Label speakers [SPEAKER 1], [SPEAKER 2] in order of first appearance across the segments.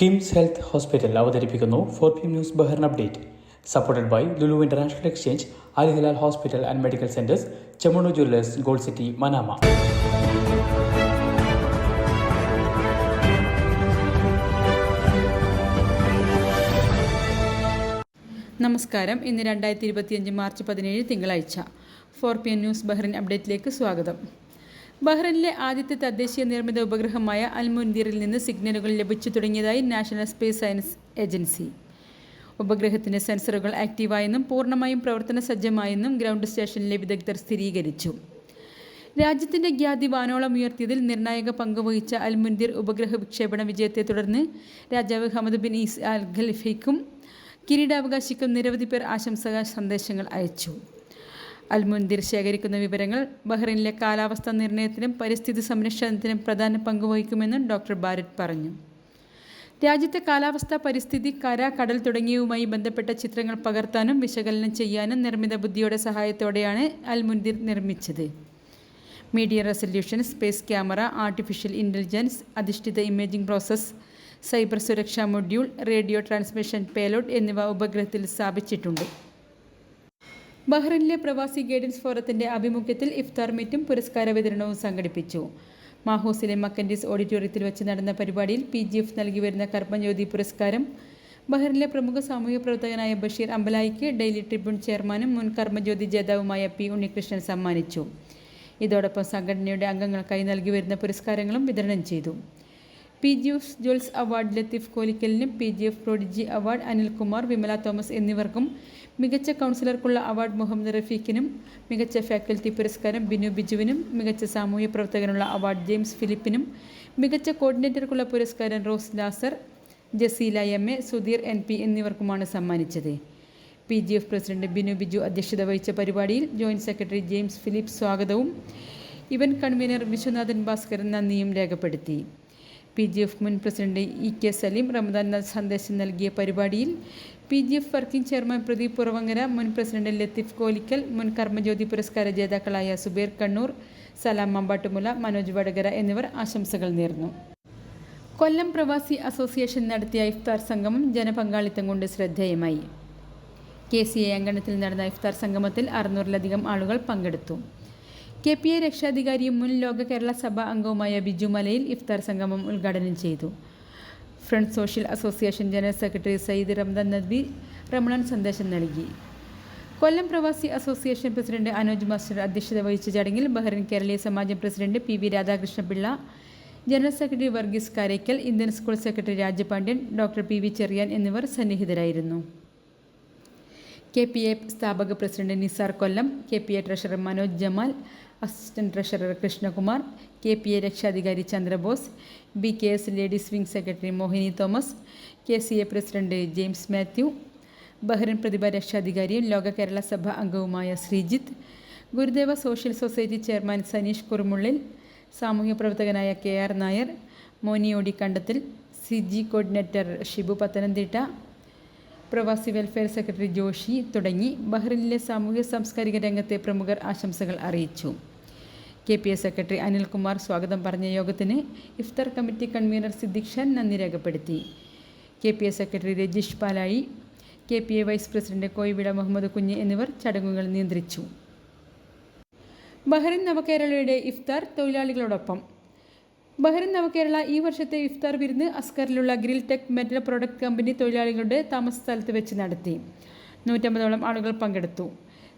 [SPEAKER 1] KIMS health hospital അവതരിപ്പിക്കുന്നു four P news Bahrain update. Supported by Lulu international exchange Al hospital and medical centres Chemmanur jewellers gold city Manama.
[SPEAKER 2] നമസ്കാരം. ഇന്ന് രണ്ടായിരത്തി ഇരുപത്തിയഞ്ച് March പതിനേഴ് തിങ്കളാഴ്ച. Four P N news Bahrain അപ്ഡേറ്റിലേക്ക് സ്വാഗതം. ബഹ്റിനിലെ ആദ്യത്തെ തദ്ദേശീയ നിർമ്മിത ഉപഗ്രഹമായ അൽമുൻദിറിൽ നിന്ന് സിഗ്നലുകൾ ലഭിച്ചു തുടങ്ങിയതായി നാഷണൽ സ്പേസ് സയൻസ് ഏജൻസി. ഉപഗ്രഹത്തിന്റെ സെൻസറുകൾ ആക്റ്റീവായെന്നും പൂർണമായും പ്രവർത്തന സജ്ജമായെന്നും ഗ്രൗണ്ട് സ്റ്റേഷനിലെ വിദഗ്ധർ സ്ഥിരീകരിച്ചു. രാജ്യത്തിന്റെ ഖ്യാതി വാനോളം ഉയർത്തിയതിൽ നിർണായക പങ്കുവഹിച്ച അൽമുൻദിർ ഉപഗ്രഹ വിക്ഷേപണ വിജയത്തെ തുടർന്ന് രാജാവ് ഹമദ് ബിൻ ഈസ് അൽ ഖലിഫയ്ക്കും കിരീടാവകാശിക്കും നിരവധി പേർ ആശംസക സന്ദേശങ്ങൾ അയച്ചു. അൽമുൻദിർ ശേഖരിക്കുന്ന വിവരങ്ങൾ ബഹ്റൈനിലെ കാലാവസ്ഥാ നിർണയത്തിനും പരിസ്ഥിതി സംരക്ഷണത്തിനും പ്രധാന പങ്ക് വഹിക്കുമെന്നും ഡോക്ടർ ബാരറ്റ് പറഞ്ഞു. രാജ്യത്തെ കാലാവസ്ഥ പരിസ്ഥിതി കര കടൽ തുടങ്ങിയവുമായി ബന്ധപ്പെട്ട ചിത്രങ്ങൾ പകർത്താനും വിശകലനം ചെയ്യാനും നിർമ്മിത ബുദ്ധിയുടെ സഹായത്തോടെയാണ് അൽമുൻദിർ നിർമ്മിച്ചത്. Media resolution space camera artificial intelligence അധിഷ്ഠിത ഇമേജിംഗ് പ്രോസസ്സ് സൈബർ സുരക്ഷാ മൊഡ്യൂൾ റേഡിയോ ട്രാൻസ്മിഷൻ പേലോഡ് എന്നിവ ഉപഗ്രഹത്തിൽ സ്ഥാപിച്ചിട്ടുണ്ട്. ബഹ്റിനിലെ പ്രവാസി ഗൈഡൻസ് ഫോറത്തിന്റെ ആഭിമുഖ്യത്തിൽ ഇഫ്താർ മീറ്റും പുരസ്കാര വിതരണവും സംഘടിപ്പിച്ചു. മാഹോസിലെ മക്കൻഡിസ് ഓഡിറ്റോറിയത്തിൽ വെച്ച് നടന്ന പരിപാടിയിൽ പി ജി എഫ് നൽകി വരുന്ന കർമ്മജ്യോതി പുരസ്കാരം ബഹ്റിനിലെ പ്രമുഖ സാമൂഹ്യ പ്രവർത്തകനായ ബഷീർ അമ്പലായിക്ക് ഡെയിലി ട്രിബ്യൂൺ ചെയർമാനും മുൻ കർമ്മജ്യോതി ജേതാവുമായ പി ഉണ്ണികൃഷ്ണൻ സമ്മാനിച്ചു. ഇതോടൊപ്പം സംഘടനയുടെ അംഗങ്ങൾക്കായി നൽകി വരുന്ന പുരസ്കാരങ്ങളും വിതരണം ചെയ്തു. പി ജി എഫ് ജോൾസ് award Latheef കോലിക്കലിനും P G F prodigy award Anilkumar Vimala Thomas എന്നിവർക്കും മികച്ച കൗൺസിലർക്കുള്ള അവാർഡ് മുഹമ്മദ് റഫീഖിനും മികച്ച ഫാക്കൽറ്റി പുരസ്കാരം ബിനു ബിജുവിനും മികച്ച സാമൂഹ്യ പ്രവർത്തകനുള്ള അവാർഡ് ജെയിംസ് ഫിലിപ്പിനും മികച്ച കോർഡിനേറ്റർക്കുള്ള പുരസ്കാരം Rose Lazar Jaseela M A Sudheer N P എന്നിവർക്കുമാണ് സമ്മാനിച്ചത്. P G F president Binu Biju അധ്യക്ഷത വഹിച്ച പരിപാടിയിൽ ജോയിന്റ് സെക്രട്ടറി ജെയിംസ് ഫിലിപ്പ് സ്വാഗതവും ഇവൻ കൺവീനർ വിശ്വനാഥൻ ഭാസ്കരൻ നന്ദിയും രേഖപ്പെടുത്തി. പി ജി എഫ് മുൻ president E K Saleem Ramadan സന്ദേശം നൽകിയ പരിപാടിയിൽ P G F working chairman Pradeep Puravangara മുൻ പ്രസിഡന്റ് ലത്തീഫ് കോലിക്കൽ മുൻ കർമ്മജ്യോതി പുരസ്കാര ജേതാക്കളായ സുബേർ കണ്ണൂർ സലാം മമ്പാട്ടുമുല മനോജ് വടകര എന്നിവർ ആശംസകൾ നേർന്നു. കൊല്ലം പ്രവാസി അസോസിയേഷൻ നടത്തിയ ഇഫ്താർ സംഗമം ജനപങ്കാളിത്തം കൊണ്ട് ശ്രദ്ധേയമായി. കെ സി എ അങ്കണത്തിൽ നടന്ന ഇഫ്താർ സംഗമത്തിൽ അറുന്നൂറിലധികം ആളുകൾ പങ്കെടുത്തു. കെ പി എ രക്ഷാധികാരിയും മുൻ ലോക കേരള സഭാ അംഗവുമായ ബിജു മലയിൽ ഇഫ്താർ സംഗമം ഉദ്ഘാടനം ചെയ്തു. Friend social association general secretary Sayyid Ramdan Nadvi Ramanan സന്ദേശം നൽകി. കൊല്ലം പ്രവാസി അസോസിയേഷൻ പ്രസിഡന്റ് അനോജ് മാസ്റ്റർ അധ്യക്ഷത വഹിച്ച ചടങ്ങിൽ Bahrain Keraleeya Samajam president P V Radhakrishnapillai general secretary Varghese Karakkal Indian school secretary Rajapandian doctor P V Cherian എന്നിവർ സന്നിഹിതരായിരുന്നു. K P A സ്ഥാപക president Nisar Kollam K P A treasurer Manoj Jamal assistant treasurer Krishnakumar K P A രക്ഷാധികാരി Chandrabose B K S ladies wing secretary Mohini Thomas K C A president James Mathew Bahrain Prathibha രക്ഷാധികാരിയും Loka Kerala Sabha അംഗവുമായ Sreejith Gurudeva social society chairman Saneesh Kurumullil സാമൂഹ്യ പ്രവർത്തകനായ K R Nair Moniyodi Kandathil C G coordinator Shibu Pathanamthitta Pravasi welfare secretary Joshi തുടങ്ങി ബഹ്റിനിലെ സാമൂഹ്യ സാംസ്കാരിക രംഗത്തെ പ്രമുഖർ ആശംസകൾ അറിയിച്ചു. K P S secretary Anilkumar സ്വാഗതം പറഞ്ഞ യോഗത്തിന് ഇഫ്താർ കമ്മിറ്റി കൺവീനർ സിദ്ദിഖ് ഷാൻ നന്ദി രേഖപ്പെടുത്തി. K P S secretary Rajeesh Palayi K P A vice president Koyivida Muhammad Kunju എന്നിവർ ചടങ്ങുകൾ നിയന്ത്രിച്ചു. ബഹ്റിൻ നവകേരളയുടെ ഇഫ്താർ തൊഴിലാളികളോടൊപ്പം ബഹ്റിൻ നവകേരള ഈ വർഷത്തെ ഇഫ്താർ വിരുന്ന് അസ്കറിലുള്ള grill tech metal product company തൊഴിലാളികളുടെ താമസ സ്ഥലത്ത് വെച്ച് നടത്തി. നൂറ്റമ്പതോളം ആളുകൾ പങ്കെടുത്തു.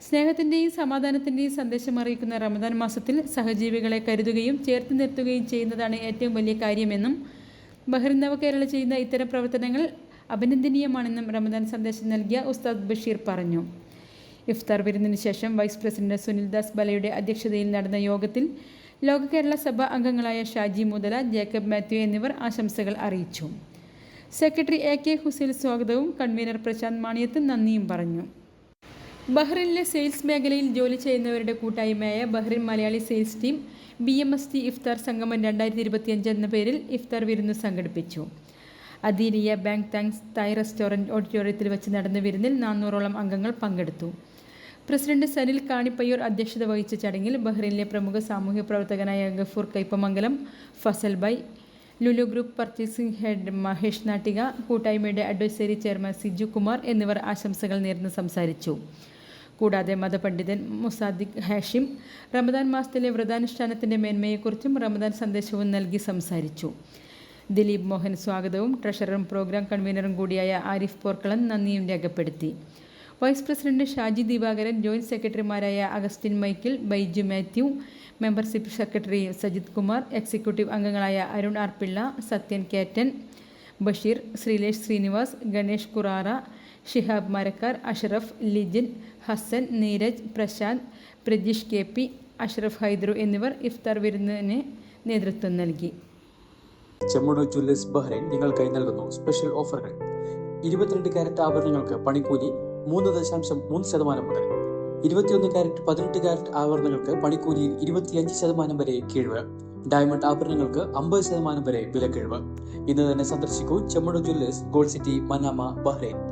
[SPEAKER 2] സ്നേഹത്തിന്റെയും സമാധാനത്തിന്റെയും സന്ദേശം അറിയിക്കുന്ന റമദാൻ മാസത്തിൽ സഹജീവികളെ കരുതുകയും ചേർത്ത് നിർത്തുകയും ചെയ്യുന്നതാണ് ഏറ്റവും വലിയ കാര്യമെന്നും ബഹ്റിൻ നവകേരള ചെയ്യുന്ന ഇത്തരം പ്രവർത്തനങ്ങൾ അഭിനന്ദനീയമാണെന്നും റമദാൻ സന്ദേശം നൽകിയ ഉസ്താദ് ബഷീർ പറഞ്ഞു. ഇഫ്താർ വിരുന്നിന് ശേഷം വൈസ് പ്രസിഡന്റ് സുനിൽദാസ് ബലയുടെ അധ്യക്ഷതയിൽ നടന്ന യോഗത്തിൽ ലോക കേരള സഭ അംഗങ്ങളായ ഷാജി മുതല ജേക്കബ് മാത്യു എന്നിവർ ആശംസകൾ അറിയിച്ചു. സെക്രട്ടറി എ കെ ഹുസൈൻ സ്വാഗതവും കൺവീനർ പ്രശാന്ത് മാണിയത്ത് നന്ദിയും പറഞ്ഞു. ബഹ്റിനിലെ സെയിൽസ് മേഖലയിൽ ജോലി ചെയ്യുന്നവരുടെ കൂട്ടായ്മയായ Bahrain Malayali sales team B M S T ഇഫ്താർ സംഗമം രണ്ടായിരത്തി ഇരുപത്തിയഞ്ച് എന്ന പേരിൽ ഇഫ്താർ വിരുന്ന് സംഘടിപ്പിച്ചു. അദീരിയ ബാങ്ക് താങ്ക്സ് തായ് റെസ്റ്റോറന്റ് ഓഡിറ്റോറിയത്തിൽ വെച്ച് നടന്ന വിരുന്നിൽ നാനൂറോളം അംഗങ്ങൾ പങ്കെടുത്തു. പ്രസിഡന്റ് സനിൽ കാണിപ്പയ്യൂർ അധ്യക്ഷത വഹിച്ച ചടങ്ങിൽ ബഹ്റൈനിലെ പ്രമുഖ സാമൂഹ്യ പ്രവർത്തകനായ Gafoor Kaipamangalam Fazal by Lulu group purchasing head Mahesh Nattika കൂട്ടായ്മയുടെ അഡ്വൈസറി ചെയർമാൻ സിജു കുമാർ എന്നിവർ ആശംസകൾ നേർന്ന് സംസാരിച്ചു. കൂടാതെ മതപണ്ഡിതൻ മുസാദിഖ് ഹാഷിം റമദാൻ മാസത്തിലെ വ്രതാനുഷ്ഠാനത്തിന്റെ മേന്മയെക്കുറിച്ചും റമദാൻ സന്ദേശവും നൽകി സംസാരിച്ചു. ദിലീപ് മോഹൻ സ്വാഗതവും ട്രഷററും പ്രോഗ്രാം കൺവീനറും കൂടിയായ ആരിഫ് പോർക്കളം നന്ദിയും രേഖപ്പെടുത്തി. Vice president Shaji Divakaran joint സെക്രട്ടറിമാരായ Augustine Michael Baiju Mathew membership secretary Sajith Kumar executive അംഗങ്ങളായ Arun R Pillai Sathyan Ketan Basheer Sreelesh Srinivas Ganesh Kurara Shihab Marakkar Ashraf Lijin Hassan Neeraj Prashanth Prajeesh K P Ashraf Haidru എന്നിവർ ഇഫ്താർ വിരുന്നിന് നേതൃത്വം നൽകി.
[SPEAKER 1] Chemmanur Jewellers Bahrain നിങ്ങൾക്കായി നൽകുന്നു special ഓഫറുകൾ. ഇരുപത്തിരണ്ട് കാരറ്റ് ആഭരണങ്ങൾക്ക് പണിക്കൂലി മൂന്ന് ദശാംശം മൂന്ന് ശതമാനം മുതൽ ഇരുപത്തിയൊന്ന് കാരറ്റ് പതിനെട്ട് കാരറ്റ് ആഭരണങ്ങൾക്ക് പണിക്കൂലിയിൽ ഇരുപത്തിയഞ്ച് ശതമാനം വരെ കിഴിവ്. ഡയമണ്ട് ആഭരണങ്ങൾക്ക് അമ്പത് ശതമാനം വരെ വിലക്കിഴിവ്. ഇന്ന് തന്നെ സന്ദർശിക്കൂ Chemmanur jewellers gold city Manama Bahrain.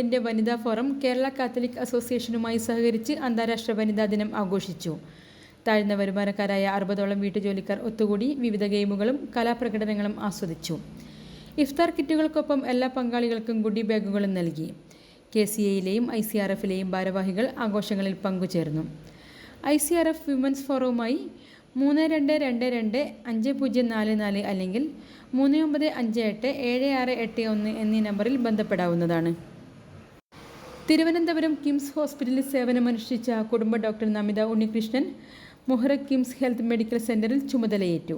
[SPEAKER 2] ഫണ്ടിന്റെ വനിതാ ഫോറം കേരള കാത്തലിക് അസോസിയേഷനുമായി സഹകരിച്ച് അന്താരാഷ്ട്ര വനിതാ ദിനം ആഘോഷിച്ചു. താഴ്ന്ന വരുമാനക്കാരായ അറുപതോളം വീട്ടുജോലിക്കാർ ഒത്തുകൂടി വിവിധ ഗെയിമുകളും കലാപ്രകടനങ്ങളും ആസ്വദിച്ചു. ഇഫ്താർ കിറ്റുകൾക്കൊപ്പം എല്ലാ പങ്കാളികൾക്കും ഗുഡി ബാഗുകളും നൽകി. കെ സി എയിലെയും ഐ സി ആർ എഫിലെയും ഭാരവാഹികൾ ആഘോഷങ്ങളിൽ പങ്കുചേർന്നു. I C R F women's ഫോറവുമായി മൂന്ന് രണ്ട് രണ്ട് രണ്ട് അഞ്ച് പൂജ്യം നാല് നാല് അല്ലെങ്കിൽ മൂന്ന് ഒമ്പത് അഞ്ച് എട്ട് ഏഴ് ആറ് എട്ട് ഒന്ന് എന്നീ നമ്പറിൽ ബന്ധപ്പെടാവുന്നതാണ്. തിരുവനന്തപുരം കിംസ് ഹോസ്പിറ്റലിൽ സേവനമനുഷ്ഠിച്ച കുടുംബ ഡോക്ടർ നമിത ഉണ്ണികൃഷ്ണൻ മുഹറ കിംസ് ഹെൽത്ത് മെഡിക്കൽ സെന്ററിൽ ചുമതലയേറ്റു.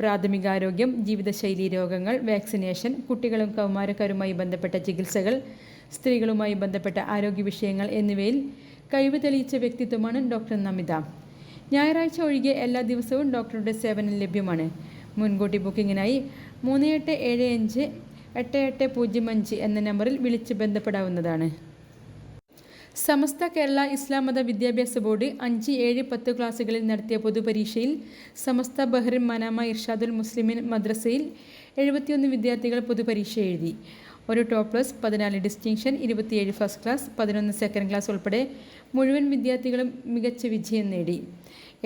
[SPEAKER 2] പ്രാഥമികാരോഗ്യം ജീവിതശൈലി രോഗങ്ങൾ വാക്സിനേഷൻ കുട്ടികളും കൗമാരക്കാരുമായി ബന്ധപ്പെട്ട ചികിത്സകൾ സ്ത്രീകളുമായി ബന്ധപ്പെട്ട ആരോഗ്യ വിഷയങ്ങൾ എന്നിവയിൽ കഴിവ് തെളിയിച്ച വ്യക്തിത്വമാണ് ഡോക്ടർ നമിത. ഞായറാഴ്ച ഒഴികെ എല്ലാ ദിവസവും ഡോക്ടറുടെ സേവനം ലഭ്യമാണ്. മുൻകൂട്ടി ബുക്കിങ്ങിനായി മൂന്ന് എട്ട് ഏഴ് അഞ്ച് എട്ട് എട്ട് പൂജ്യം അഞ്ച് എന്ന നമ്പറിൽ വിളിച്ച് ബന്ധപ്പെടാവുന്നതാണ്. സമസ്ത കേരള ഇസ്ലാം മത വിദ്യാഭ്യാസ ബോർഡ് അഞ്ച് ഏഴ് പത്ത് ക്ലാസ്സുകളിൽ നടത്തിയ പൊതുപരീക്ഷയിൽ സമസ്ത ബഹ്റിൻ മനാമ ഇർഷാദുൽ മുസ്ലിമിൻ മദ്രസയിൽ എഴുപത്തിയൊന്ന് വിദ്യാർത്ഥികൾ പൊതുപരീക്ഷ എഴുതി. ഒരു ടോപ്പ് പ്ലസ് പതിനാല് ഡിസ്റ്റിങ്ഷൻ ഇരുപത്തിയേഴ് ഫസ്റ്റ് ക്ലാസ് പതിനൊന്ന് സെക്കൻഡ് ക്ലാസ് ഉൾപ്പെടെ മുഴുവൻ വിദ്യാർത്ഥികളും മികച്ച വിജയം നേടി.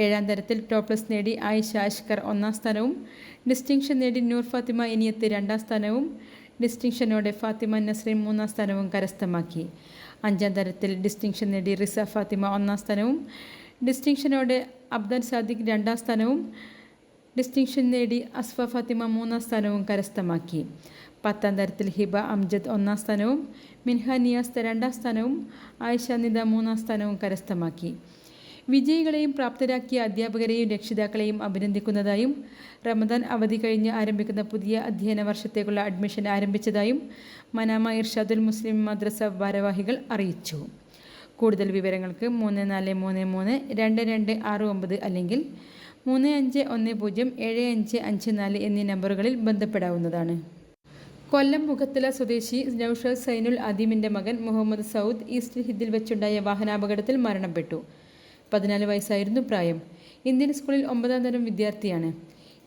[SPEAKER 2] ഏഴാം തരത്തിൽ ടോപ്പ് പ്ലസ് നേടി ആയിഷ അഷ്കർ ഒന്നാം സ്ഥാനവും ഡിസ്റ്റിങ്ഷൻ നേടി നൂർ ഫാത്തിമ ഇനിയത്ത് രണ്ടാം സ്ഥാനവും ഡിസ്റ്റിങ്ഷനോടെ ഫാത്തിമ നസ്രീൻ മൂന്നാം സ്ഥാനവും കരസ്ഥമാക്കി. അഞ്ചാം തരത്തിൽ ഡിസ്റ്റിങ്ഷൻ നേടി റിസ ഫാത്തിമ ഒന്നാം സ്ഥാനവും. ഡിസ്റ്റിങ്ഷനോടെ അബ്ദൽ സാദിഖ് രണ്ടാം സ്ഥാനവും. ഡിസ്റ്റിങ്ഷൻ നേടി അസ്ഫ ഫാത്തിമ മൂന്നാം സ്ഥാനവും കരസ്ഥമാക്കി. പത്താം തരത്തിൽ ഹിബ അംജദ് ഒന്നാം സ്ഥാനവും. മിൻഹ നിയാസ് രണ്ടാം സ്ഥാനവും. ആയിഷ നിദ മൂന്നാം സ്ഥാനവും കരസ്ഥമാക്കി. വിജയികളെയും പ്രാപ്തരാക്കിയ അധ്യാപകരെയും രക്ഷിതാക്കളെയും അഭിനന്ദിക്കുന്നതായും റമദാൻ അവധി കഴിഞ്ഞ് ആരംഭിക്കുന്ന പുതിയ അധ്യയന വർഷത്തേക്കുള്ള അഡ്മിഷൻ ആരംഭിച്ചതായും മനാമ ഇർഷാദുൽ മുസ്ലിം മദ്രസ ഭാരവാഹികൾ അറിയിച്ചു. കൂടുതൽ വിവരങ്ങൾക്ക് മൂന്ന് നാല് മൂന്ന് മൂന്ന് രണ്ട് രണ്ട് ആറ് ഒമ്പത് അല്ലെങ്കിൽ മൂന്ന് അഞ്ച് ഒന്ന് പൂജ്യം ഏഴ് അഞ്ച് അഞ്ച് നാല് എന്നീ നമ്പറുകളിൽ ബന്ധപ്പെടാവുന്നതാണ്. കൊല്ലം മുഖത്തല സ്വദേശി നൌഷാദ് സൈനുൽ അദീമിന്റെ മകൻ മുഹമ്മദ് സൗദ് ഈസ്റ്റ് ഹിദിൽ വെച്ചുണ്ടായ വാഹനാപകടത്തിൽ മരണപ്പെട്ടു. പതിനാല് വയസ്സായിരുന്നു പ്രായം. ഇന്ത്യൻ സ്കൂളിൽ ഒമ്പതാം തരം വിദ്യാർത്ഥിയാണ്.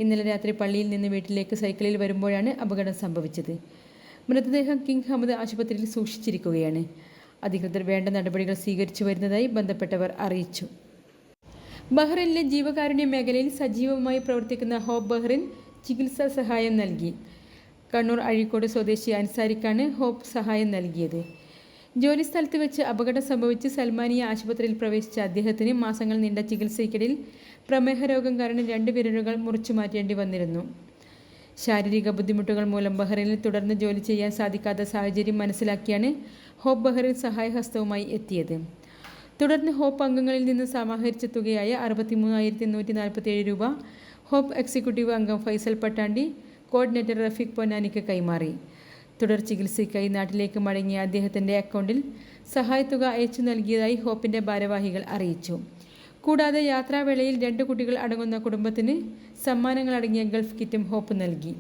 [SPEAKER 2] ഇന്നലെ രാത്രി പള്ളിയിൽ നിന്ന് വീട്ടിലേക്ക് സൈക്കിളിൽ വരുമ്പോഴാണ് അപകടം സംഭവിച്ചത്. മൃതദേഹം കിങ് ഹമദ് ആശുപത്രിയിൽ സൂക്ഷിച്ചിരിക്കുകയാണ്. അധികൃതർ വേണ്ട നടപടികൾ സ്വീകരിച്ചു വരുന്നതായി ബന്ധപ്പെട്ടവർ അറിയിച്ചു. ബഹ്റിനിലെ ജീവകാരുണ്യ മേഖലയിൽ സജീവമായി പ്രവർത്തിക്കുന്ന ഹോപ്പ് ബഹ്റിൻ ചികിത്സാ സഹായം നൽകി. കണ്ണൂർ അഴീക്കോട് സ്വദേശി അൻസാരിക്കാണ് ഹോപ്പ് സഹായം നൽകിയത്. ജോലിസ്ഥലത്ത് വെച്ച് അപകടം സംഭവിച്ച് സൽമാനിയ ആശുപത്രിയിൽ പ്രവേശിച്ച അദ്ദേഹത്തിന് മാസങ്ങൾ നീണ്ട ചികിത്സയ്ക്കിടയിൽ പ്രമേഹ രോഗം കാരണം രണ്ട് വിരലുകൾ മുറിച്ചു മാറ്റേണ്ടി വന്നിരുന്നു. ശാരീരിക ബുദ്ധിമുട്ടുകൾ മൂലം ബഹ്റൈനിൽ തുടർന്ന് ജോലി ചെയ്യാൻ സാധിക്കാത്ത സാഹചര്യം മനസ്സിലാക്കിയാണ് ഹോപ്പ് ബഹ്റൈൻ സഹായഹസ്തവുമായി എത്തിയത്. തുടർന്ന് ഹോപ്പ് അംഗങ്ങളിൽ നിന്ന് സമാഹരിച്ച തുകയായ അറുപത്തി മൂവായിരത്തി നൂറ്റി നാൽപ്പത്തി ഏഴ് രൂപ ഹോപ്പ് എക്സിക്യൂട്ടീവ് അംഗം ഫൈസൽ പട്ടാണ്ടി കോർഡിനേറ്റർ റഫീഖ് പൊന്നാനിക്ക് കൈമാറി. തുടർ ചികിത്സയ്ക്കായി നാട്ടിലേക്ക് മടങ്ങിയ അദ്ദേഹത്തിന്റെ അക്കൗണ്ടിൽ സഹായത്തുക അയച്ചു നൽകിയതായി ഹോപ്പിന്റെ ഭാരവാഹികൾ അറിയിച്ചു. കൂടാതെ യാത്രാവേളയിൽ രണ്ട് കുട്ടികൾ അടങ്ങുന്ന കുടുംബത്തിന് സമ്മാനങ്ങളടങ്ങിയ ഗൾഫ് കിറ്റും ഹോപ്പ് നൽകി.